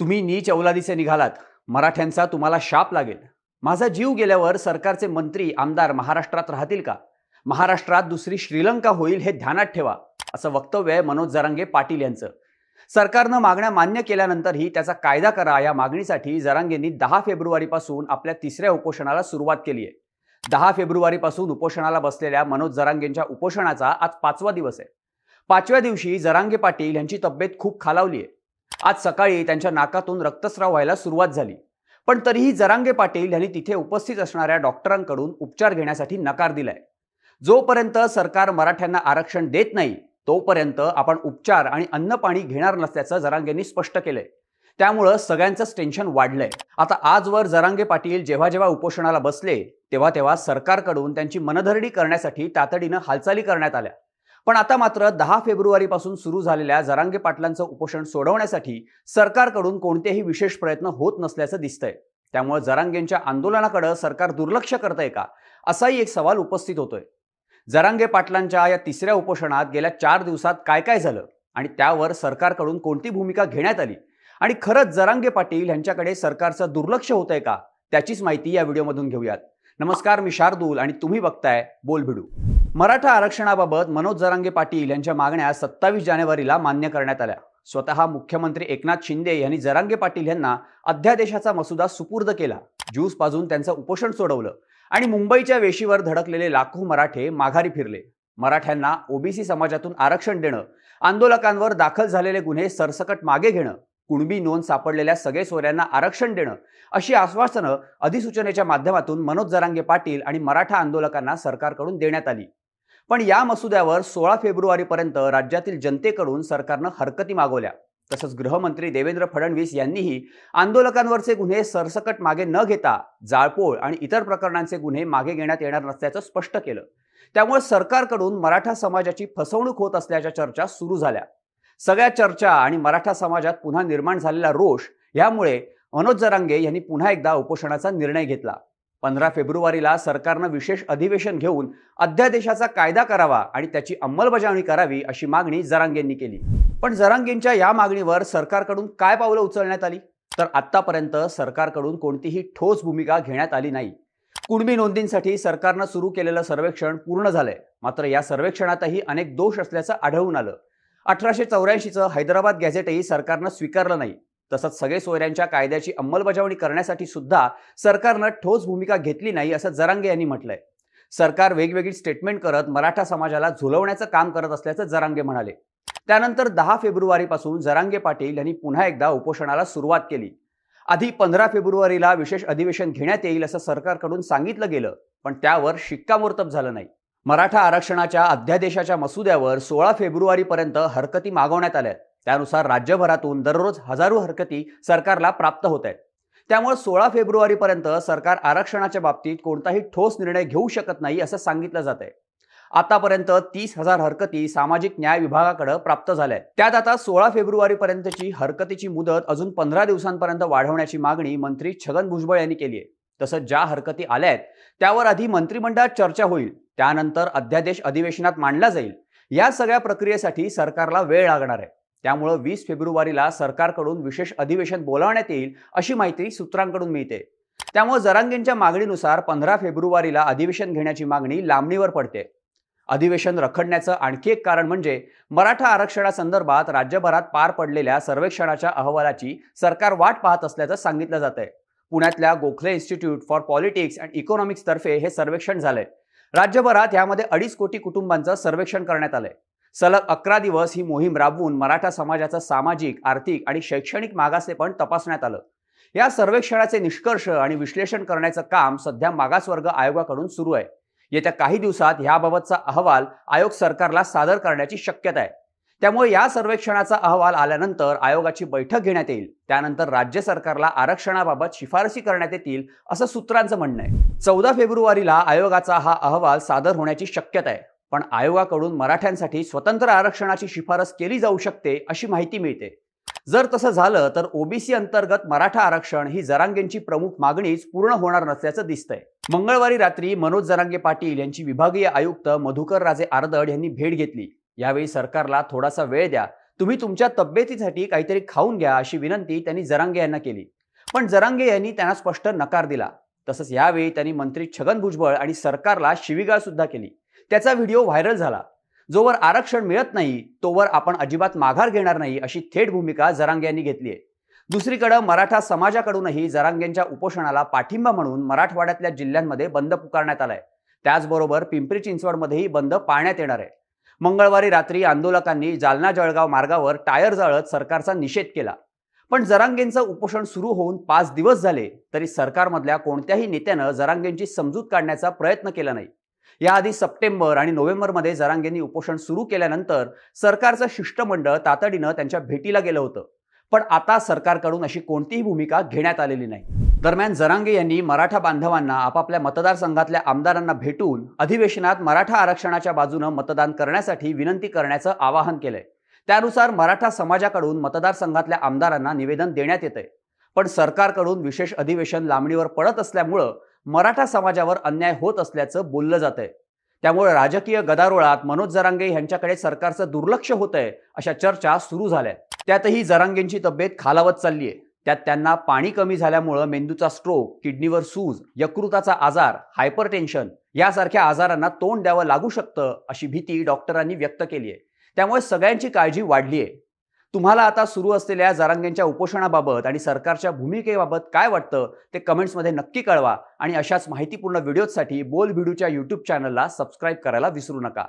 तुम्ही नीच अवलादीचे निघालात. मराठ्यांचा तुम्हाला शाप लागेल. माझा जीव गेल्यावर सरकारचे मंत्री आमदार महाराष्ट्रात राहतील का? महाराष्ट्रात दुसरी श्रीलंका होईल हे ध्यानात ठेवा असं वक्तव्य आहे मनोज जरांगे पाटील यांचं. सरकारनं मागण्या मान्य केल्यानंतरही त्याचा कायदा करा या मागणीसाठी जरांगेंनी दहा फेब्रुवारीपासून आपल्या तिसऱ्या उपोषणाला सुरुवात केली आहे. दहा फेब्रुवारीपासून उपोषणाला बसलेल्या मनोज जरांगेंच्या उपोषणाचा आज पाचवा दिवस आहे. पाचव्या दिवशी जरांगे पाटील यांची तब्येत खूप खालावली आहे. आज सकाळी त्यांच्या नाकातून रक्तस्राव व्हायला सुरुवात झाली. पण तरीही जरांगे पाटील यांनी तिथे उपस्थित असणाऱ्या डॉक्टरांकडून उपचार घेण्यासाठी नकार दिलाय. जोपर्यंत सरकार मराठ्यांना आरक्षण देत नाही तोपर्यंत आपण उपचार आणि अन्न पाणी घेणार नसल्याचं जरांगेंनी स्पष्ट केलंय. त्यामुळं सगळ्यांचंच टेन्शन वाढलंय. आता आजवर जरांगे पाटील जेव्हा जेव्हा उपोषणाला बसले तेव्हा तेव्हा सरकारकडून त्यांची मनधरणी करण्यासाठी तातडीनं हालचाली करण्यात आल्या. पण आता मात्र दहा फेब्रुवारीपासून सुरू झालेल्या जरांगे पाटलांचं उपोषण सोडवण्यासाठी सरकारकडून कोणतेही विशेष प्रयत्न होत नसल्याचं दिसतंय. त्यामुळे जरांगेंच्या आंदोलनाकडे सरकार दुर्लक्ष करतंय का? असाही एक सवाल उपस्थित होतोय. जरांगे पाटलांच्या या तिसऱ्या उपोषणात गेल्या चार दिवसात काय काय झालं? आणि त्यावर सरकारकडून कोणती भूमिका घेण्यात आली? आणि खरंच जरांगे पाटील यांच्याकडे सरकारचं दुर्लक्ष होतंय का? त्याचीच माहिती या व्हिडिओमधून घेऊयात. नमस्कार मी शार्दूल आणि तुम्ही बघताय बोल भिडू मराठा आरक्षणाबाबत मनोज जरांगे पाटील यांच्या मागण्या सत्तावीस जानेवारीला मान्य करण्यात आल्या. स्वतः मुख्यमंत्री एकनाथ शिंदे यांनी जरांगे पाटील यांना अध्यादेशाचा मसुदा सुपूर्द केला. ज्यूस पाजून त्यांचं उपोषण सोडवलं आणि मुंबईच्या वेशीवर धडकलेले लाखो मराठे माघारी फिरले. मराठ्यांना ओबीसी समाजातून आरक्षण देणं आंदोलकांवर दाखल झालेले गुन्हे सरसकट मागे घेणं कुणबी नोंद सापडलेल्या सगळे सोऱ्यांना आरक्षण देणं अशी आश्वासनं अधिसूचनेच्या माध्यमातून मनोज जरांगे पाटील आणि मराठा आंदोलकांना सरकारकडून देण्यात आली. पण या मसुद्यावर सोळा फेब्रुवारीपर्यंत राज्यातील जनतेकडून सरकारनं हरकती मागवल्या. तसंच गृहमंत्री देवेंद्र फडणवीस यांनीही आंदोलकांवरचे गुन्हे सरसकट मागे न घेता जाळपोळ आणि इतर प्रकरणांचे गुन्हे मागे घेण्यात येणार नसल्याचं स्पष्ट केलं. त्यामुळे सरकारकडून मराठा समाजाची फसवणूक होत असल्याच्या चर्चा सुरू झाल्या. सगळ्या चर्चा आणि मराठा समाजात पुन्हा निर्माण झालेला रोष यामुळे मनोज जरांगे यांनी पुन्हा एकदा उपोषणाचा निर्णय घेतला. पंधरा फेब्रुवारीला सरकारनं विशेष अधिवेशन घेऊन अध्यादेशाचा कायदा करावा आणि त्याची अंमलबजावणी करावी अशी मागणी जरांगेंनी केली. पण जरांगेंच्या या मागणीवर सरकारकडून काय पावलं उचलण्यात आली? तर आत्तापर्यंत सरकारकडून कोणतीही ठोस भूमिका घेण्यात आली नाही. कुणबी नोंदींसाठी सरकारनं सुरू केलेलं सर्वेक्षण पूर्ण झालंय. मात्र या सर्वेक्षणातही अनेक दोष असल्याचं आढळून आलं. अठराशे चौऱ्याऐंशीचं हैदराबाद गॅझेटही सरकारनं स्वीकारलं नाही. तसंच सगळे सोयऱ्यांच्या कायद्याची अंमलबजावणी करण्यासाठी सुद्धा सरकारनं ठोस भूमिका घेतली नाही असं जरांगे यांनी म्हटलंय. सरकार वेगवेगळी स्टेटमेंट करत मराठा समाजाला झुलवण्याचं काम करत असल्याचं जरांगे म्हणाले. त्यानंतर दहा फेब्रुवारीपासून जरांगे पाटील यांनी पुन्हा एकदा उपोषणाला सुरुवात केली. आधी पंधरा फेब्रुवारीला विशेष अधिवेशन घेण्यात येईल असं सरकारकडून सांगितलं गेलं पण त्यावर शिक्कामोर्तब झालं नाही. मराठा आरक्षणाच्या अध्यादेशाच्या मसुद्यावर सोळा फेब्रुवारीपर्यंत हरकती मागवण्यात आल्या. त्यानुसार राज्यभरातून दररोज हजारो हरकती सरकारला प्राप्त होत आहेत. त्यामुळे सोळा फेब्रुवारीपर्यंत सरकार आरक्षणाच्या बाबतीत कोणताही ठोस निर्णय घेऊ शकत नाही असं सांगितलं जात आहे आतापर्यंत तीस हजार हरकती सामाजिक न्याय विभागाकडे प्राप्त झाल्या त्यात आता सोळा फेब्रुवारीपर्यंतची हरकतीची मुदत अजून पंधरा दिवसांपर्यंत वाढवण्याची मागणी मंत्री छगन भुजबळ यांनी केली आहे. तसंच ज्या हरकती आल्या आहेत त्यावर आधी मंत्रिमंडळात चर्चा होईल. त्यानंतर अध्यादेश अधिवेशनात मांडला जाईल. या सगळ्या प्रक्रियेसाठी सरकारला वेळ लागणार आहे. त्यामुळं वीस फेब्रुवारीला सरकारकडून विशेष अधिवेशन बोलावण्यात येईल अशी माहिती सूत्रांकडून मिळते. त्यामुळे जरांगेंच्या मागणीनुसार पंधरा फेब्रुवारीला अधिवेशन घेण्याची मागणी लांबणीवर पडते. अधिवेशन रखडण्याचं आणखी एक कारण म्हणजे मराठा आरक्षणासंदर्भात राज्यभरात पार पडलेल्या सर्वेक्षणाच्या अहवालाची सरकार वाट पाहत असल्याचं सांगितलं जात आहे पुण्यातल्या Gokhale Institute for Politics and Economics तर्फे हे सर्वेक्षण झालंय. राज्यभरात यामध्ये अडीच कोटी कुटुंबांचं सर्वेक्षण करण्यात आलंय. सलग अकरा दिवस ही मोहीम राबवून मराठा समाजाचं सामाजिक आर्थिक आणि शैक्षणिक मागासलेपण तपासण्यात आलं. या सर्वेक्षणाचे निष्कर्ष आणि विश्लेषण करण्याचं काम सध्या मागासवर्ग आयोगाकडून सुरू आहे. येत्या काही दिवसात याबाबतचा अहवाल आयोग सरकारला सादर करण्याची शक्यता आहे. त्यामुळे या सर्वेक्षणाचा अहवाल आल्यानंतर आयोगाची बैठक घेण्यात येईल. त्यानंतर राज्य सरकारला आरक्षणाबाबत शिफारसी करण्यात येतील असं सूत्रांचं म्हणणं आहे. चौदा फेब्रुवारीला आयोगाचा हा अहवाल सादर होण्याची शक्यता आहे. पण आयोगाकडून मराठ्यांसाठी स्वतंत्र आरक्षणाची शिफारस केली जाऊ शकते अशी माहिती मिळते. जर तसं झालं तर ओबीसी अंतर्गत मराठा आरक्षण ही जरांगेंची प्रमुख मागणीच पूर्ण होणार नसल्याचं दिसतंय. मंगळवारी रात्री मनोज जरांगे पाटील यांची विभागीय आयुक्त मधुकर राजे आरदड यांनी भेट घेतली. यावेळी सरकारला थोडासा वेळ द्या. तुम्ही तुमच्या तब्येतीसाठी काहीतरी खाऊन घ्या अशी विनंती त्यांनी जरांगे यांना केली. पण जरांगे यांनी त्यांना स्पष्ट नकार दिला. तसंच यावेळी त्यांनी मंत्री छगन भुजबळ आणि सरकारला शिवीगाळ सुद्धा केली. त्याचा व्हिडिओ व्हायरल झाला. जोवर आरक्षण मिळत नाही तोवर आपण अजिबात माघार घेणार नाही अशी थेट भूमिका जरांगे यांनी घेतली आहे दुसरीकडे मराठा समाजाकडूनही जरांगेंच्या उपोषणाला पाठिंबा म्हणून मराठवाड्यातल्या जिल्ह्यांमध्ये बंद पुकारण्यात आलाय. त्याचबरोबर पिंपरी चिंचवडमध्येही बंद पाळण्यात येणार आहे. मंगळवारी रात्री आंदोलकांनी जालना जळगाव मार्गावर टायर जाळत सरकारचा निषेध केला. पण जरांगेंचं उपोषण सुरू होऊन पाच दिवस झाले तरी सरकारमधल्या कोणत्याही नेत्यानं जरांगेंची समजूत काढण्याचा प्रयत्न केला नाही. याआधी सप्टेंबर आणि नोव्हेंबरमध्ये जरांगेंनी उपोषण सुरू केल्यानंतर सरकारचं शिष्टमंडळ तातडीनं त्यांच्या भेटीला गेलं होतं. पण आता सरकारकडून अशी कोणतीही भूमिका घेण्यात आलेली नाही. दरम्यान जरांगे यांनी मराठा बांधवांना आपापल्या मतदारसंघातल्या आमदारांना भेटून अधिवेशनात मराठा आरक्षणाच्या बाजूनं मतदान करण्यासाठी विनंती करण्याचं आवाहन केलंय. त्यानुसार मराठा समाजाकडून मतदारसंघातल्या आमदारांना निवेदन देण्यात येतंय. पण सरकारकडून विशेष अधिवेशन लांबणीवर पडत असल्यामुळं मराठा समाजावर अन्याय होत असल्याचं बोललं जात आहे त्यामुळे राजकीय गदारोळात मनोज जरांगे यांच्याकडे सरकारचं दुर्लक्ष होत आहे अशा चर्चा सुरू झाल्या. त्यातही जरांगेंची तब्येत खालावत चालली आहे त्यात त्यांना पाणी कमी झाल्यामुळं मेंदूचा स्ट्रोक किडनीवर सूज यकृताचा आजार हायपरटेन्शन यासारख्या आजारांना तोंड द्यावं लागू शकतं अशी भीती डॉक्टरांनी व्यक्त केली आहे त्यामुळे सगळ्यांची काळजी वाढली आहे तुम्हाला आता सुरू असलेल्या जरांगेंच्या उपोषणाबाबत आणि सरकारच्या भूमिकेबाबत काय वाटतं ते कमेंट्समध्ये नक्की कळवा. आणि अशाच माहितीपूर्ण व्हिडिओजसाठी बोल व्हिडिओच्या यूट्यूब चॅनलला सबस्क्राईब करायला विसरू नका.